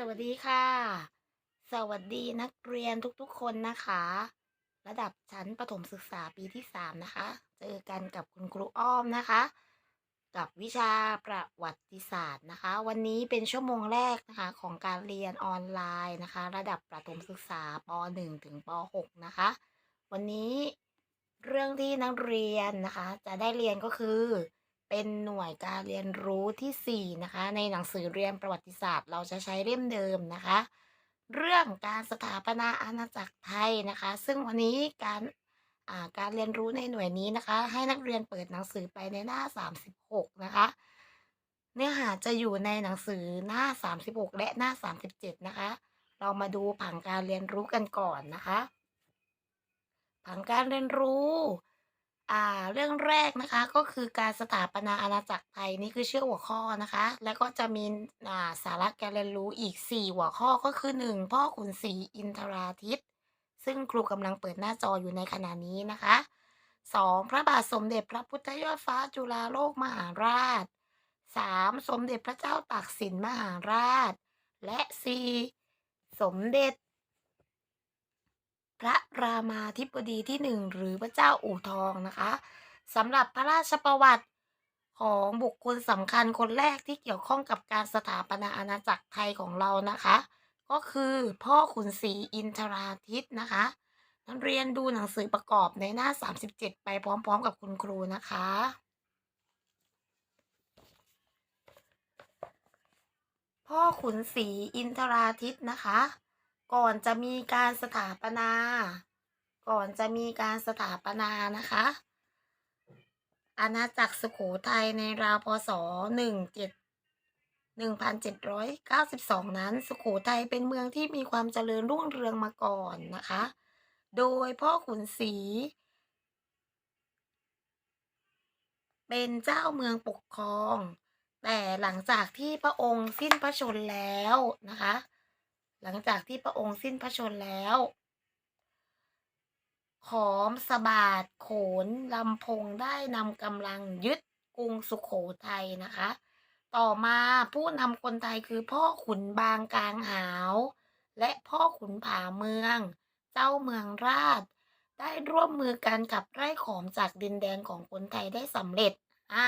สวัสดีค่ะ สวัสดีนักเรียนทุกๆคนนะคะ ระดับชั้นประถมศึกษาปีที่3นะคะ เจอกันกับคุณครูอ้อมนะคะ กับวิชาประวัติศาสตร์นะคะ วันนี้เป็นชั่วโมงแรกนะคะของการเรียนออนไลน์นะคะ ระดับประถมศึกษาป .1 ถึงป .6 นะคะ วันนี้เรื่องที่นักเรียนนะคะ จะได้เรียนก็คือ เป็นหน่วยการเรียนรู้ที่ 4 นะคะ ในหนังสือเรียนประวัติศาสตร์ เราจะใช้เล่มเดิมนะคะ เรื่องการสถาปนาอาณาจักรไทยนะคะ ซึ่งวันนี้การาการเรียนรู้ในหน่วยนี้นะคะ ให้นักเรียนเปิดหนังสือไปในหน้า 36 นะคะ เนื้อหาจะอยู่ในหนังสือหน้า 36 และหน้า 37 นะคะ เรามาดูผังการเรียนรู้กันก่อนนะคะ ผังการเรียนรู้ อ่า เรื่องแรกนะคะก็คือการสถาปนาอาณาจักรไทยนี่คือชื่อหัวข้อนะคะ แล้วก็จะมีอ่าสาระการเรียนรู้อีก 4 หัวข้อก็คือ 1 พ่อขุนศรีอินทราทิตซึ่งครูกำลังเปิดหน้าจออยู่ในขณะนี้นะคะ 2. พระบาทสมเด็จพระพุทธยอดฟ้าจุฬาโลกมหาราช 3. สมเด็จพระเจ้าตากสินมหาราช และ 4. สมเด็จ พระรามาธิบดีที่หนึ่งหรือพระเจ้าอู่ทองนะคะสำหรับพระราชประวัติของบุคคลสำคัญคนแรกที่เกี่ยวข้องกับการสถาปนาอาณาจักรไทยของเรานะคะ ก็คือพ่อขุนศรีอินทราทิตนะคะนักเรียนดูหนังสือประกอบในหน้า 37 ไปพร้อมๆ กับคุณครูนะคะ พ่อขุนศรีอินทราทิตนะคะ ก่อนจะมีการสถาปนา ก่อนจะมีการสถาปนานะคะ อาณาจักรสุโขทัยในราวพศหนึ่งเจ็ดหนึ่งพันเจ็ดร้อยเก้าสิบสองนั้น สุโขทัยเป็นเมืองที่มีความเจริญรุ่งเรืองมาก่อนนะคะ โดยพ่อขุนศรีเป็นเจ้าเมืองปกครอง แต่หลังจากที่พระองค์สิ้นพระชนแล้วนะคะ หลังจากที่พระองค์สิ้นพระชนแล้ว ขอมสบาทโขนลำพงได้นำกำลังยึดกรุงสุขโขทัยนะคะ ต่อมาผู้นำคนไทยคือพ่อขุนบางกลางหาว และพ่อขุนผาเมือง เจ้าเมืองราช ได้ร่วมมือกันขับไล่ขอมจากดินแดนของคนไทยได้สำเร็จ อ่า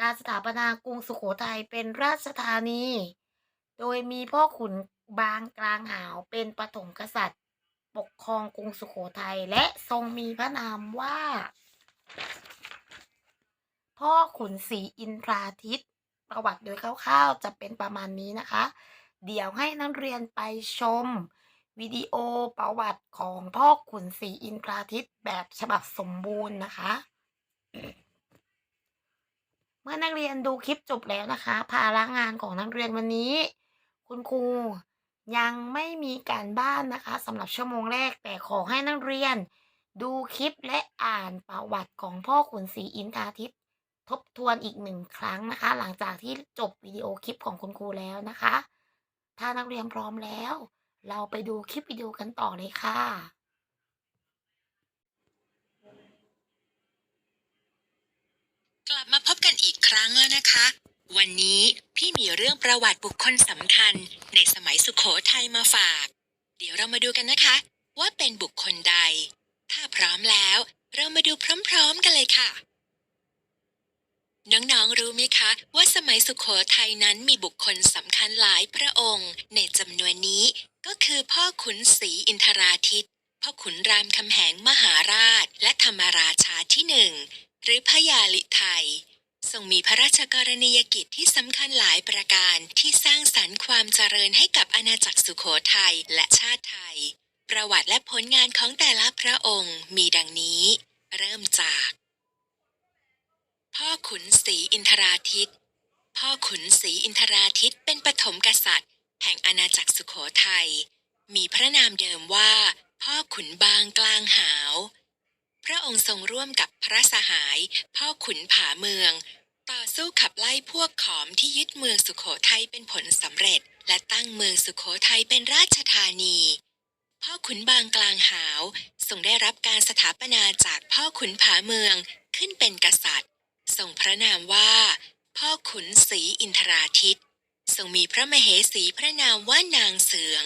การสถาปนากรุงสุโขทัยเป็นราชธานี โดยมีพ่อขุนบางกลางหาวเป็นปฐมกษัตริย์ ปกครองกรุงสุโขทัยและทรงมีพระนามว่า พ่อขุนศรีอินทราทิตประวัติโดยคร่าวๆจะเป็นประมาณนี้นะคะ เดี๋ยวให้นักเรียนไปชม วิดีโอประวัติของพ่อขุนศรีอินทราทิตแบบฉบับสมบูรณ์นะคะ เมื่อนักเรียนดูคลิปจบแล้วนะคะ ภาระงานของนักเรียนวันนี้ คุณครูยังไม่มีการบ้านนะคะสำหรับชั่วโมงแรกแต่ขอให้นักเรียน ดูคลิปและอ่านประวัติของพ่อขุนศรีอินทราทิต ทบทวนอีกหนึ่งครั้งนะคะ หลังจากที่จบวิดีโอคลิปของคุณครูแล้วนะคะ ถ้านักเรียนพร้อมแล้ว เราไปดูคลิปวิดีโอกันต่อเลยค่ะกลับมาพบกันอีกครั้งแล้วนะคะ วันนี้ เรื่องประวัติบุคคลสำคัญ ในสมัยสุขโขทัยมาฝาก เดี๋ยวเรามาดูกันนะคะ ว่าเป็นบุคคลใด ถ้าพร้อมแล้ว เรามาดูพร้อมๆกันเลยค่ะ น้องๆรู้ไหมคะ ว่าสมัยสุขโขทัยนั้นมีบุคคลสำคัญหลายพระองค์ ในจำนวนนี้ก็คือพ่อขุนศรีอินทราทิตพ่อขุนรามคำแหงมหาราช และธรรมราชาที่หนึ่งหรือพระยาลิไทย ทรงมีพระราชกรณียกิจที่สำคัญหลายประการที่สร้างสรรค์ความเจริญให้กับอาณาจักรสุโขทัยและชาติไทย ประวัติและผลงานของแต่ละพระองค์มีดังนี้ เริ่มจาก พ่อขุนศรีอินทราทิต พ่อขุนศรีอินทราทิตเป็นปฐมกษัตริย์ แห่งอาณาจักรสุโขทัยมีพระนามเดิมว่า พ่อขุนบางกลางหาว ระองค์ทรงร่วมกับพระสหาย พ่อขุนผาเมือง ต่อสู้ขับไล่พวกขอมที่ยึดเมืองสุโขทัยเป็นผลสำเร็จ และตั้งเมืองสุโขทัยเป็นราชธานี พ่อขุนบางกลางหาวทรงได้รับการสถาปนาจากพ่อขุนผาเมืองขึ้นเป็นกษัตริย์ทรงพระนามว่า พ่อขุนศรีอินทราทิตทรงมีพระมเหสีพระนามว่านางเสือง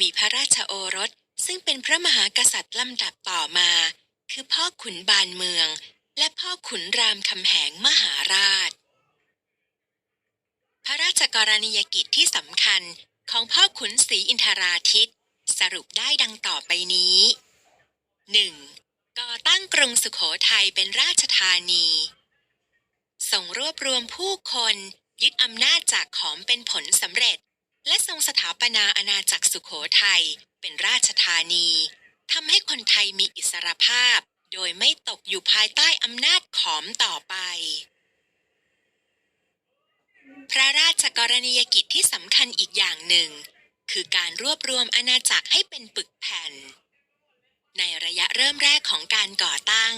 มีพระราชโอรสซึ่งเป็นพระมหากษัตริย์ลำดับต่อมา คือพ่อขุนบานเมือง และพ่อขุนรามคำแหงมหาราช พระราชกรณียกิจที่สำคัญของพ่อขุนศรีอินทราทิตสรุปได้ดังต่อไปนี้ 1. ก่อตั้งกรุงสุขโขทัยเป็นราชธานี ส่งรวบรวมผู้คนยึดอำนาจจากขอมเป็นผลสำเร็จ และทรงสถาปนาอาณาจักรสุขโขทัยเป็นราชธานี ทำให้คนไทยมีอิสรภาพ โดยไม่ตกอยู่ภายใต้อำนาจขอมต่อไป พระราชกรณียกิจที่สำคัญอีกอย่างหนึ่ง คือการรวบรวมอาณาจักรให้เป็นปึกแผ่น ในระยะเริ่มแรกของการก่อตั้ง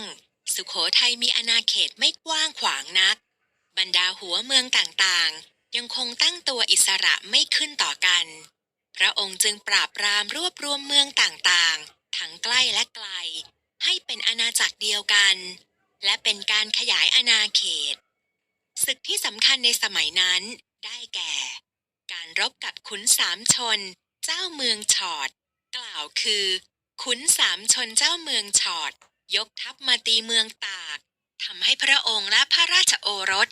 สุโขทัยมีอาณาเขตไม่กว้างขวางนัก บรรดาหัวเมืองต่างๆ ยังคงตั้งตัวอิสระไม่ขึ้นต่อกันพระองค์จึงปราบปรามรวบรวมเมืองต่างๆ ทั้งใกล้และไกล ให้เป็นอาณาจักรเดียวกัน และเป็นการขยายอาณาเขต ศึกที่สำคัญในสมัยนั้นได้แก่ การรบกับขุนสามชน เจ้าเมืองฉอด กล่าวคือ ขุนสามชนเจ้าเมืองฉอด ยกทัพมาตีเมืองตากทำให้พระองค์และพระราชโอรส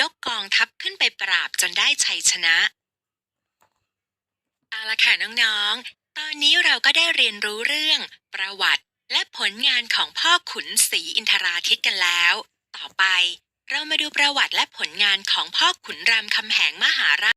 ยกกองทัพขึ้นไปปราบจนได้ชัยชนะเอาละค่ะน้องๆ ตอนนี้เราก็ได้เรียนรู้เรื่อง ประวัติ และผลงานของพ่อขุนศรีอินทราทิตกันแล้ว ต่อไป เรามาดูประวัติและผลงานของพ่อขุนรามคำแหงมหาราช